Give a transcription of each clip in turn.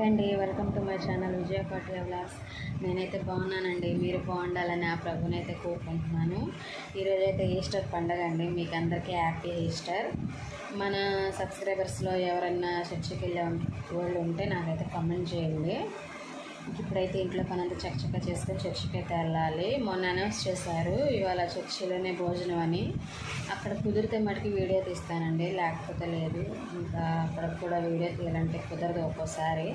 Hi అండి welcome to my channel Vijaya Patiya vlogs. నేనైతే బాగున్నానండి మీరు బాగుండాలని ఆ ప్రభునైతే కోరుకుంటున్నాను. ఈరోజు అయితే ఈస్టర్ పండగ అండి మీకు అందరికీ హ్యాపీ ఈస్టర్. మన సబ్స్క్రైబర్స్లో ఎవరైనా చర్చికి వెళ్ళే వాళ్ళు ఉంటే నాకైతే కమెంట్ చేయండి. ఇప్పుడైతే ఇంట్లో పని అంతా చక్కచక్క చేసుకొని చర్చికి అయితే వెళ్ళాలి మొన్న అనౌన్స్ చేశారు ఇవాళ చర్చిలోనే భోజనం అని. అక్కడ కుదిరితే మటుకు వీడియో తీస్తానండి లేకపోతే లేదు. ఇంకా అక్కడ కూడా వీడియో తీయాలంటే కుదరదు ఒక్కోసారి.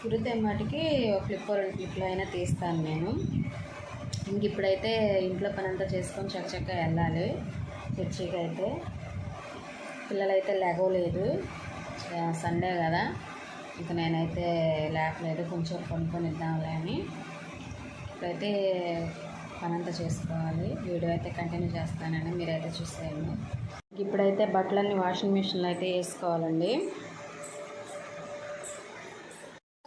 కుదిరితే మటుకి క్లిప్ రెండు క్లిప్లో అయినా తీస్తాను నేను. ఇంక ఇప్పుడైతే ఇంట్లో పని అంతా చేసుకొని చక్కచక్క వెళ్ళాలి చర్చికి అయితే పిల్లలైతే లేగలేదు సండే కదా. ఇక నేనైతే లేపలేదు కొంచెం కొనుక్కొని ఇద్దాంలే అని. ఇప్పుడైతే పనంతా చేసుకోవాలి వీడియో అయితే కంటిన్యూ చేస్తానండి మీరైతే చూసేయండి. ఇప్పుడైతే బట్టలన్నీ వాషింగ్ మిషన్లో అయితే వేసుకోవాలండి.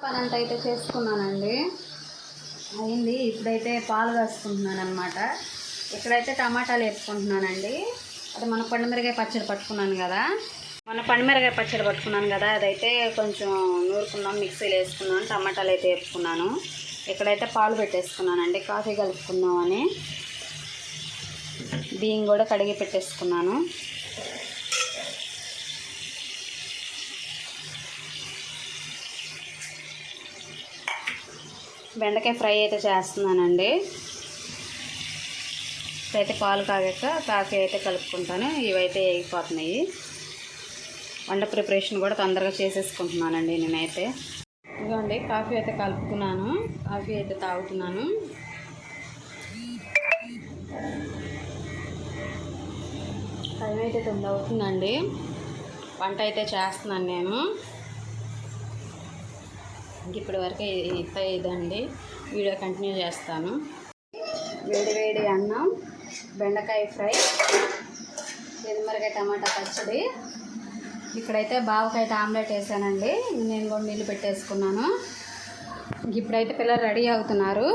పనంతా అయితే చేసుకున్నానండి. అయింది ఇప్పుడైతే పాలు కాసుకుంటున్నాను అనమాట ఇక్కడైతే టమాటాలు వేసుకుంటున్నానండి అది మన పండుమిరకాయ పచ్చడి పట్టుకున్నాను కదా. మొన్న పండుమిరకాయ పచ్చడి పట్టుకున్నాను కదా అదైతే కొంచెం నూరుకున్నాం మిక్సీలో వేసుకున్నాను టమాటాలు అయితే వేసుకున్నాను ఇక్కడైతే పాలు పెట్టేసుకున్నానండి కాఫీ కలుపుకుందామని. బియ్యం కూడా కడిగి పెట్టేసుకున్నాను. బెండకాయ ఫ్రై అయితే చేస్తున్నానండి. ఇప్పుడైతే పాలు కాగాక కాఫీ అయితే కలుపుకుంటాను ఇవైతే వేగిపోతున్నాయి వంట ప్రిపరేషన్ కూడా తొందరగా చేసేసుకుంటున్నానండి నేనైతే. ఇదిగోండి కాఫీ అయితే కలుపుకున్నాను. కాఫీ అయితే తాగుతున్నాను. టైం అయితే తొమ్మిది అవుతుందండి. వంట అయితే చేస్తున్నాను నేను. ఇప్పటి వరకు ఇంత ఇదండి. వీడియో కంటిన్యూ చేస్తాను. వేడి వేడి అన్నం బెండకాయ ఫ్రై ఎదుమరకాయ టమాటా పచ్చడి. ఇక్కడైతే బావకైతే ఆమ్లెట్ వేసానండి. నేను కూడా నీళ్ళు పెట్టేసుకున్నాను. ఇప్పుడైతే పిల్లలు రెడీ అవుతున్నారు.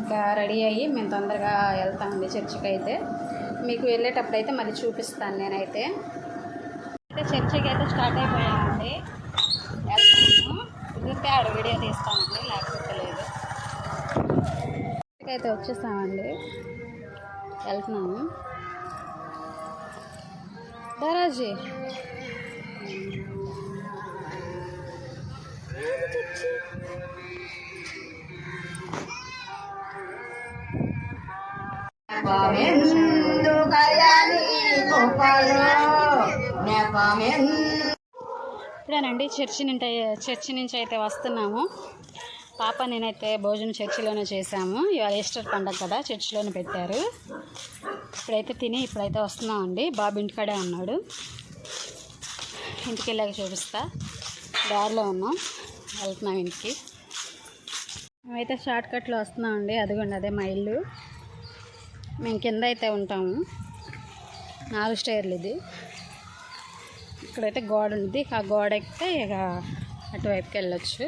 ఇంకా రెడీ అయ్యి మేము తొందరగా వెళ్తామండి చర్చికి అయితే. మీకు వెళ్ళేటప్పుడు అయితే మళ్ళీ చూపిస్తాను నేనైతే. అయితే చర్చికి అయితే స్టార్ట్ అయిపోయామండి. వెళ్తాము కుదిరితే ఆడ వీడియో తీస్తామండి లేకపోతే లేదు. అయితే వచ్చేస్తామండి వెళ్తున్నాము. దారాజీ ఇప్పుడేనండి చర్చి నుండి చర్చి నుంచి అయితే వస్తున్నాము. పాప నేనైతే భోజనం చర్చిలోనే చేశాము. ఇవాళ ఈస్టర్ పండగ కదా చర్చిలోనే పెట్టారు. ఇప్పుడైతే తిని ఇప్పుడైతే వస్తున్నామండి. బాబు ఇంటికాడే ఉన్నాడు. ఇంటికి వెళ్ళాక చూపిస్తా. దారిలో ఉన్నాం. వెళ్తున్నాం ఇంటికి. మేమైతే షార్ట్ కట్లో వస్తున్నామండి. అదిగోండి అదే మా ఇల్లు. మేము కింద అయితే ఉంటాము. నాలుగు స్టేర్లు ఇది. ఇక్కడైతే గోడ ఉంది. ఆ గోడ ఎక్కితే ఇక అటువైపుకి వెళ్ళొచ్చు.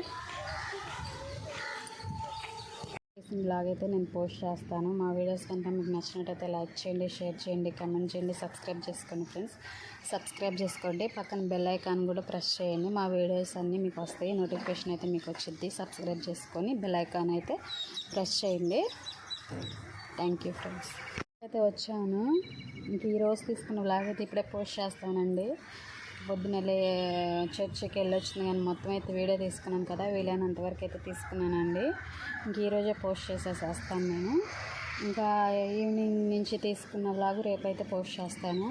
బ్లాగ్ అయితే నేను పోస్ట్ చేస్తాను. మా వీడియోస్ కనుక మీకు నచ్చినట్టయితే లైక్ చేయండి షేర్ చేయండి కమెంట్ చేయండి సబ్స్క్రైబ్ చేసుకోండి ఫ్రెండ్స్. సబ్స్క్రైబ్ చేసుకోండి. పక్కన బెల్ ఐకాన్ కూడా ప్రెస్ చేయండి. మా వీడియోస్ అన్నీ మీకు వస్తాయి. నోటిఫికేషన్ అయితే మీకు వచ్చింది సబ్స్క్రైబ్ చేసుకొని బెల్ ఐకాన్ అయితే ప్రెస్ చేయండి. Thank you friends. అయితే వచ్చాను. ఇంక ఈరోజు తీసుకున్న బ్లాగ్ అయితే ఇప్పుడే పోస్ట్ చేస్తానండి. పొద్దున చర్చికి వెళ్ళొచ్చింది కానీ మొత్తం అయితే వీడియో తీసుకున్నాను కదా. వీలైనంత వరకు అయితే తీసుకున్నానండి. ఇంక ఈరోజే పోస్ట్ చేసేసేస్తాను నేను. ఇంకా ఈవినింగ్ నుంచి తీసుకున్న బ్లాగ్ రేపైతే పోస్ట్ చేస్తాను.